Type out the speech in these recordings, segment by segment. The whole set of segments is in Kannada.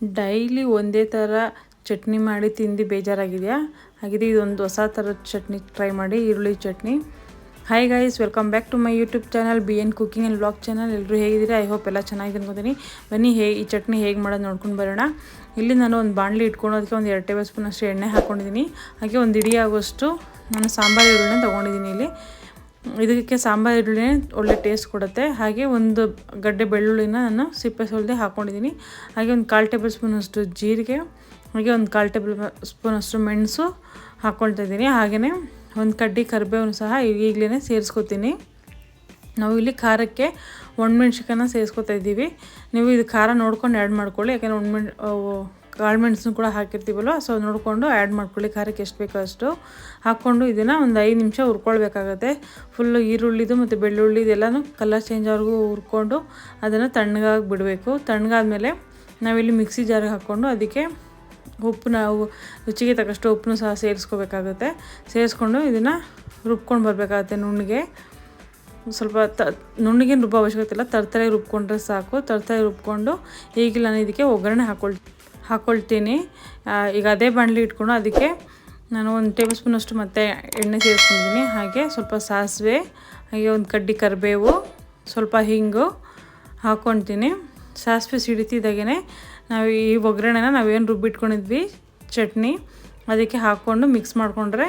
ಡೈಲಿ ಒಂದೇ ಥರ ಚಟ್ನಿ ಮಾಡಿ ತಿಂದು ಬೇಜಾರಾಗಿದೆಯಾ? ಹಾಗಿದೆ ಇದೊಂದು ಹೊಸ ಥರದ ಚಟ್ನಿ ಟ್ರೈ ಮಾಡಿ, ಈರುಳ್ಳಿ chutney. Hi guys welcome back to my YouTube channel B N cooking and blog channel ಎಲ್ಲರೂ ಹೇಗಿದ್ದೀರಿ? ಐ ಹೋಪ್ ಎಲ್ಲ ಚೆನ್ನಾಗಿದೆ ಅನ್ಕೋತೀನಿ. ಬನ್ನಿ, ಹೇ, ಈ ಚಟ್ನಿ ಹೇಗೆ ಮಾಡೋದು ನೋಡ್ಕೊಂಡು ಬರೋಣ. ಇಲ್ಲಿ ನಾನು ಒಂದು ಬಾಣಲಿ ಇಟ್ಕೊಂಡು ಅದಕ್ಕೆ ಒಂದು ಎರಡು ಟೇಬಲ್ ಸ್ಪೂನ್ ಅಷ್ಟು ಎಣ್ಣೆ ಹಾಕ್ಕೊಂಡಿದ್ದೀನಿ ಹಾಗೆ ಒಂದು ಇಡೀ ಆಗೋಷ್ಟು ನಾನು ಸಾಂಬಾರು, ಈರುಳ್ಳಿನ ತೊಗೊಂಡಿದ್ದೀನಿ ಇಲ್ಲಿ. ಇದಕ್ಕೆ ಸಾಂಬಾರು, ಈರುಳ್ಳಿ, ಒಳ್ಳೆ ಟೇಸ್ಟ್ ಕೊಡುತ್ತೆ. ಹಾಗೆ ಒಂದು ಗಡ್ಡೆ ಬೆಳ್ಳುಳ್ಳಿನ ನಾನು ಸಿಪ್ಪೆ ಸುಲಿದೆ ಹಾಕ್ಕೊಂಡಿದ್ದೀನಿ ಹಾಗೆ ಒಂದು ಕಾಲು ಟೇಬಲ್ ಸ್ಪೂನಷ್ಟು ಜೀರಿಗೆ, ಹಾಗೆ ಒಂದು ಕಾಲು ಟೇಬಲ್ ಸ್ಪೂನಷ್ಟು ಮೆಣಸು ಹಾಕ್ಕೊಳ್ತಾ ಇದ್ದೀನಿ. ಹಾಗೆಯೇ ಒಂದು ಕಡ್ಡಿ ಕರಿಬೇವನ್ನು ಸಹ ಈಗಲೇ ಸೇರಿಸ್ಕೊತೀನಿ. ನಾವು ಇಲ್ಲಿ ಖಾರಕ್ಕೆ ಒಣಮೆಣ್ಸಿಕಾಯನ್ನ ಸೇರಿಸ್ಕೊತಾ ಇದ್ದೀವಿ. ನೀವು ಇದು ಖಾರ ನೋಡ್ಕೊಂಡು ಆ್ಯಡ್ ಮಾಡ್ಕೊಳ್ಳಿ, ಯಾಕೆಂದರೆ ಒಣಮೆಣ್ ಮೆಣಸನ್ನು ಕೂಡ ಹಾಕಿರ್ತೀವಲ್ವ? ಸೊ ನೋಡಿಕೊಂಡು ಆ್ಯಡ್ ಮಾಡ್ಕೊಳ್ಳಿ ಖಾರಕ್ಕೆ ಎಷ್ಟು ಬೇಕೋ ಅಷ್ಟು ಹಾಕ್ಕೊಂಡು ಇದನ್ನು ಒಂದು ಐದು ನಿಮಿಷ ಹುರ್ಕೊಳ್ಬೇಕಾಗತ್ತೆ. ಫುಲ್ಲು ಈರುಳ್ಳಿದು ಮತ್ತು ಬೆಳ್ಳುಳ್ಳಿ ಇದೆಲ್ಲನೂ ಕಲರ್ ಚೇಂಜ್ ಅವ್ರಿಗೂ ಹುರ್ಕೊಂಡು ಅದನ್ನು ತಣ್ಣಗಾಗಿ ಬಿಡಬೇಕು. ತಣ್ಣಗಾದ್ಮೇಲೆ ನಾವಿಲ್ಲಿ ಮಿಕ್ಸಿ ಜಾರಿಗೆ ಹಾಕ್ಕೊಂಡು ಅದಕ್ಕೆ ಉಪ್ಪು ನಾವು ರುಚಿಗೆ ತಕ್ಕಷ್ಟು ಉಪ್ಪನ್ನು ಸಹ ಸೇರಿಸ್ಕೋಬೇಕಾಗುತ್ತೆ. ಸೇರಿಸ್ಕೊಂಡು ಇದನ್ನು ರುಬ್ಕೊಂಡು ಬರಬೇಕಾಗತ್ತೆ ನುಣ್ಣಗೆ. ಸ್ವಲ್ಪ ತ, ನುಣ್ಣಗೇನು ರುಬ್ಬೋ ಅವಶ್ಯಕತೆ ಇಲ್ಲ. ತರ್ತರೆ ರುಬ್ಕೊಂಡ್ರೆ ಸಾಕು. ತರ್ತರೆ ರುಬ್ಕೊಂಡು ಈಗಿಲ್ಲ ನಾನು ಇದಕ್ಕೆ ಒಗ್ಗರಣೆ ಹಾಕೊಳ್ ಹಾಕ್ಕೊಳ್ತೀನಿ ಈಗ ಅದೇ ಬಾಣಲಿ ಇಟ್ಕೊಂಡು ಅದಕ್ಕೆ ನಾನು ಒಂದು ಟೇಬಲ್ ಸ್ಪೂನಷ್ಟು ಮತ್ತೆ ಎಣ್ಣೆ ಸೇರಿಸ್ಕೊಂಡಿದ್ದೀನಿ. ಹಾಗೆ ಸ್ವಲ್ಪ ಸಾಸಿವೆ, ಹಾಗೆ ಒಂದು ಕಡ್ಡಿ ಕರಿಬೇವು, ಸ್ವಲ್ಪ ಹಿಂಗು ಹಾಕ್ಕೊತೀನಿ ಸಾಸಿವೆ ಸಿಡಿತಿದ್ದಾಗೇ ನಾವು ಈ ಒಗ್ಗರಣೆನ ನಾವೇನು ರುಬ್ಬಿಟ್ಕೊಂಡಿದ್ವಿ, ಚಟ್ನಿ, ಅದಕ್ಕೆ ಹಾಕ್ಕೊಂಡು ಮಿಕ್ಸ್ ಮಾಡಿಕೊಂಡ್ರೆ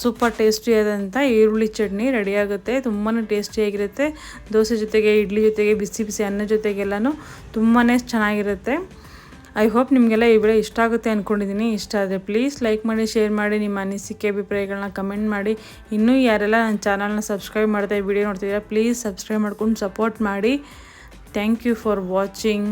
ಸೂಪರ್ ಟೇಸ್ಟಿ ಆದಂಥ ಈರುಳ್ಳಿ ಚಟ್ನಿ ರೆಡಿಯಾಗುತ್ತೆ ತುಂಬಾ ಟೇಸ್ಟಿಯಾಗಿರುತ್ತೆ. ದೋಸೆ ಜೊತೆಗೆ, ಇಡ್ಲಿ ಜೊತೆಗೆ, ಬಿಸಿ ಬಿಸಿ ಅನ್ನ ಜೊತೆಗೆಲ್ಲನೂ ತುಂಬಾ ಚೆನ್ನಾಗಿರುತ್ತೆ. ಐ ಹೋಪ್ ನಿಮಗೆಲ್ಲ ಈ ವಿಡಿಯೋ ಇಷ್ಟ ಆಗುತ್ತೆ ಅಂದ್ಕೊಂಡಿದ್ದೀನಿ ಇಷ್ಟ ಆದರೆ ಪ್ಲೀಸ್ ಲೈಕ್ ಮಾಡಿ ಶೇರ್ ಮಾಡಿ, ನಿಮ್ಮ ಅನಿಸಿಕೆ, ಅಭಿಪ್ರಾಯಗಳನ್ನ ಕಮೆಂಟ್ ಮಾಡಿ. ಇನ್ನೂ ಯಾರೆಲ್ಲ ನನ್ನ ಚಾನಲ್ನ ಸಬ್ಸ್ಕ್ರೈಬ್ ಮಾಡ್ತಾ ವಿಡಿಯೋ ನೋಡ್ತಿದ್ದೀರಾ ಪ್ಲೀಸ್ ಸಬ್ಸ್ಕ್ರೈಬ್ ಮಾಡ್ಕೊಂಡು ಸಪೋರ್ಟ್ ಮಾಡಿ. Thank you for watching